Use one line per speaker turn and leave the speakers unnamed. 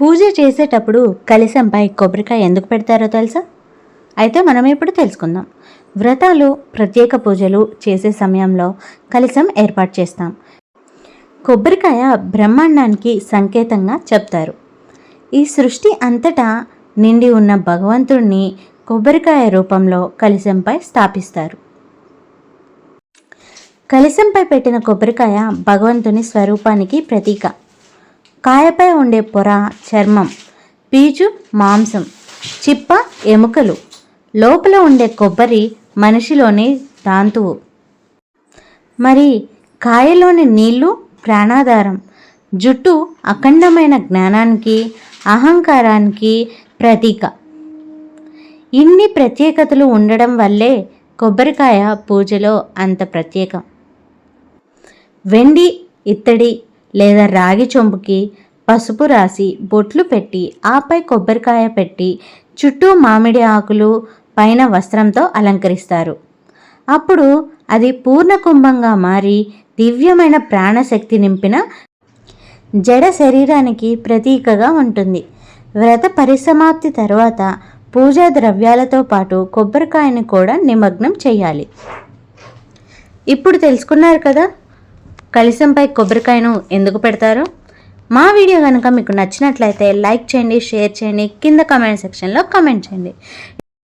పూజ చేసేటప్పుడు కలశంపై కొబ్బరికాయ ఎందుకు పెడతారో తెలుసా? అయితే మనం ఇప్పుడు తెలుసుకుందాం. వ్రతాలు ప్రత్యేక పూజలు చేసే సమయంలో కలశం ఏర్పాటు చేస్తాం. కొబ్బరికాయ బ్రహ్మాండానికి సంకేతంగా చెప్తారు. ఈ సృష్టి అంతటా నిండి ఉన్న భగవంతుణ్ణి కొబ్బరికాయ రూపంలో కలశంపై స్థాపిస్తారు. కలశంపై పెట్టిన కొబ్బరికాయ భగవంతుని స్వరూపానికి ప్రతీక. కాయపై ఉండే పొర చర్మం పీచు మాంసం చిప్ప ఎముకలు. లోపల ఉండే కొబ్బరి మనిషిలోని తాంతువు. మరి కాయలోని నీళ్ళు ప్రాణాధారం జుట్టు అఖండమైన జ్ఞానానికి అహంకారానికి ప్రతీక. ఇన్ని ప్రత్యేకతలు ఉండడం వల్లే కొబ్బరికాయ పూజలో అంత ప్రత్యేకం. వెండి ఇత్తడి లేదా రాగి చొంపుకి పసుపు రాసి బొట్లు పెట్టి ఆపై కొబ్బరికాయ పెట్టి చుట్టూ మామిడి ఆకులు పైన వస్త్రంతో అలంకరిస్తారు. అప్పుడు అది పూర్ణ కుంభంగా మారి దివ్యమైన ప్రాణశక్తి నింపిన జడ శరీరానికి ప్రతీకగా ఉంటుంది. వ్రత పరిసమాప్తి తర్వాత పూజా ద్రవ్యాలతో పాటు కొబ్బరికాయని కూడా నిమగ్నం చేయాలి. ఇప్పుడు తెలుసుకున్నారు కదా? కలిసంపై కొబ్బరికాయను ఎందుకు పెడతారు? మా వీడియో కనుక మీకు నచ్చినట్లయితే లైక్ చేయండి షేర్ చేయండి. కింద కమెంట్ సెక్షన్లో కమెంట్ చేయండి.